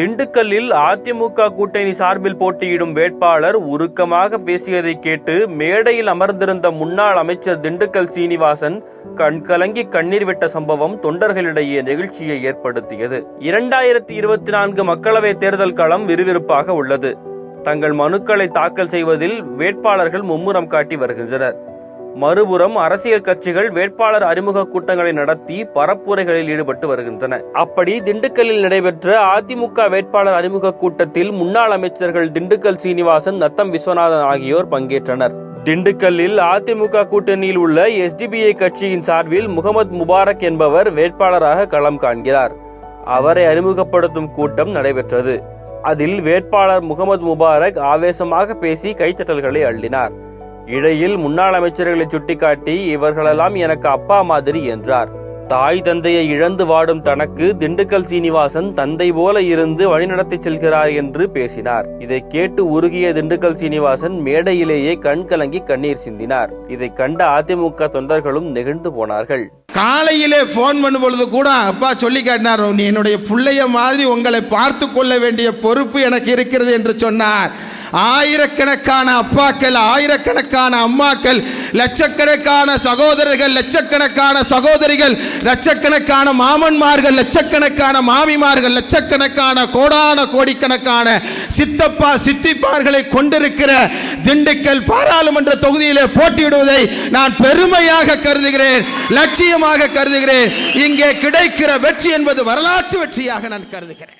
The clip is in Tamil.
திண்டுக்கல்லில் அதிமுக கூட்டணி சார்பில் போட்டியிடும் வேட்பாளர் உருக்கமாக பேசியதை கேட்டு மேடையில் அமர்ந்திருந்த முன்னாள் அமைச்சர் திண்டுக்கல் சீனிவாசன் கண்கலங்கி கண்ணீர் விட்ட சம்பவம் தொண்டர்களிடையே நெகிழ்ச்சியை ஏற்படுத்தியது. இரண்டாயிரத்தி இருபத்தி நான்கு மக்களவை தேர்தல் களம் விறுவிறுப்பாக உள்ளது. தங்கள் மனுக்களை தாக்கல் செய்வதில் வேட்பாளர்கள் மும்முரம் காட்டி வருகின்றனர். மறுபுறம் அரசியல் கட்சிகள் வேட்பாளர் அறிமுக கூட்டங்களை நடத்தி பரப்புரைகளில் ஈடுபட்டு வருகின்றன. அப்படி திண்டுக்கல்லில் நடைபெற்ற அதிமுக வேட்பாளர் அறிமுக கூட்டத்தில் முன்னாள் அமைச்சர்கள் திண்டுக்கல் சீனிவாசன் நத்தம் விஸ்வநாதன் ஆகியோர் பங்கேற்றனர். திண்டுக்கல்லில் அதிமுக கூட்டணியில் உள்ள எஸ்டிபிஐ கட்சியின் சார்பில் முகமது முபாரக் என்பவர் வேட்பாளராக களம் காண்கிறார். அவரை அறிமுகப்படுத்தும் கூட்டம் நடைபெற்றது. அதில் வேட்பாளர் முகமது முபாரக் ஆவேசமாக பேசி கைத்தட்டல்களை அள்ளினார். இடையில் முன்னாள் அமைச்சர்களை சுட்டிக்காட்டி இவர்களெல்லாம் எனக்கு அப்பா மாதிரி என்றார். தாய் தந்தையை இழந்து வாடும் தனக்கு திண்டுக்கல் சீனிவாசன் தந்தை போல இருந்து வழிநடத்தி செல்கிறார் என்று பேசினார். இதை கேட்டு உருகிய திண்டுக்கல் சீனிவாசன் மேடையிலேயே கண் கலங்கி கண்ணீர் சிந்தினார். இதை கண்ட அதிமுக தொண்டர்களும் நெகிழ்ந்து போனார்கள். காலையிலே போன் பண்ணும் பொழுது கூட அப்பா சொல்லி காட்டினார் நீ என்னுடைய பிள்ளைய மாதிரி உங்களை பார்த்து கொள்ள வேண்டிய பொறுப்பு எனக்கு இருக்கிறது என்று சொன்னார். ஆயிரக்கணக்கான அப்பாக்கள் ஆயிரக்கணக்கான அம்மாக்கள் லட்சக்கணக்கான சகோதரர்கள் லட்சக்கணக்கான சகோதரிகள் லட்சக்கணக்கான மாமன்மார்கள் லட்சக்கணக்கான மாமிமார்கள் லட்சக்கணக்கான கோடான கோடிக்கணக்கான சித்தப்பா சித்திப்பார்களை கொண்டிருக்கிற திண்டுக்கல் பாராளுமன்ற தொகுதியிலே போட்டியிடுவதை நான் பெருமையாக கருதுகிறேன் லட்சியமாக கருதுகிறேன். இங்கே கிடைக்கிற வெற்றி என்பது வரலாற்று வெற்றியாக நான் கருதுகிறேன்.